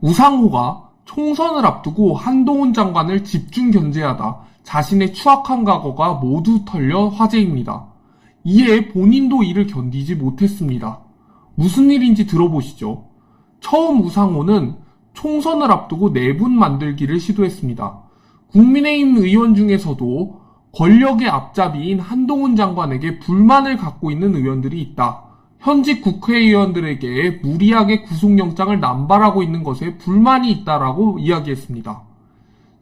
우상호가 총선을 앞두고 한동훈 장관을 집중 견제하다 자신의 추악한 과거가 모두 털려 화제입니다. 이에 본인도 이를 견디지 못했습니다. 무슨 일인지 들어보시죠. 처음 우상호는 총선을 앞두고 내분 만들기를 시도했습니다. 국민의힘 의원 중에서도 권력의 앞잡이인 한동훈 장관에게 불만을 갖고 있는 의원들이 있다. 현직 국회의원들에게 무리하게 구속영장을 남발하고 있는 것에 불만이 있다라고 이야기했습니다.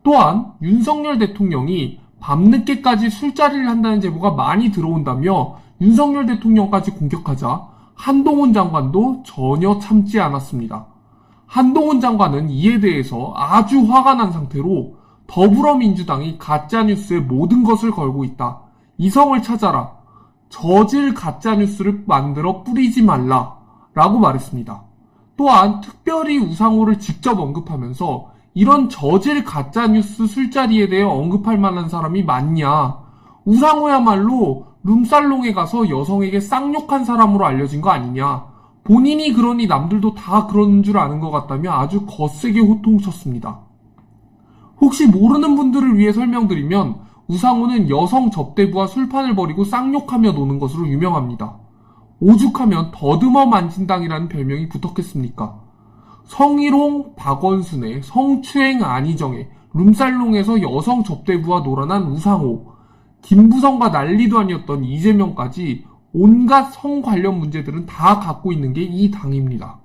또한 윤석열 대통령이 밤늦게까지 술자리를 한다는 제보가 많이 들어온다며 윤석열 대통령까지 공격하자 한동훈 장관도 전혀 참지 않았습니다. 한동훈 장관은 이에 대해서 아주 화가 난 상태로 더불어민주당이 가짜뉴스에 모든 것을 걸고 있다. 이성을 찾아라. 저질 가짜뉴스를 만들어 뿌리지 말라. 라고 말했습니다. 또한 특별히 우상호를 직접 언급하면서 이런 저질 가짜뉴스 술자리에 대해 언급할 만한 사람이 많냐. 우상호야말로 룸살롱에 가서 여성에게 쌍욕한 사람으로 알려진 거 아니냐. 본인이 그러니 남들도 다 그런 줄 아는 것 같다며 아주 거세게 호통쳤습니다. 혹시 모르는 분들을 위해 설명드리면 우상호는 여성 접대부와 술판을 벌이고 쌍욕하며 노는 것으로 유명합니다. 오죽하면 더듬어 만진당이라는 별명이 붙었겠습니까? 성희롱 박원순의 성추행 안희정의 룸살롱에서 여성 접대부와 놀아난 우상호, 김부성과 난리도 아니었던 이재명까지 온갖 성 관련 문제들은 다 갖고 있는 게 이 당입니다.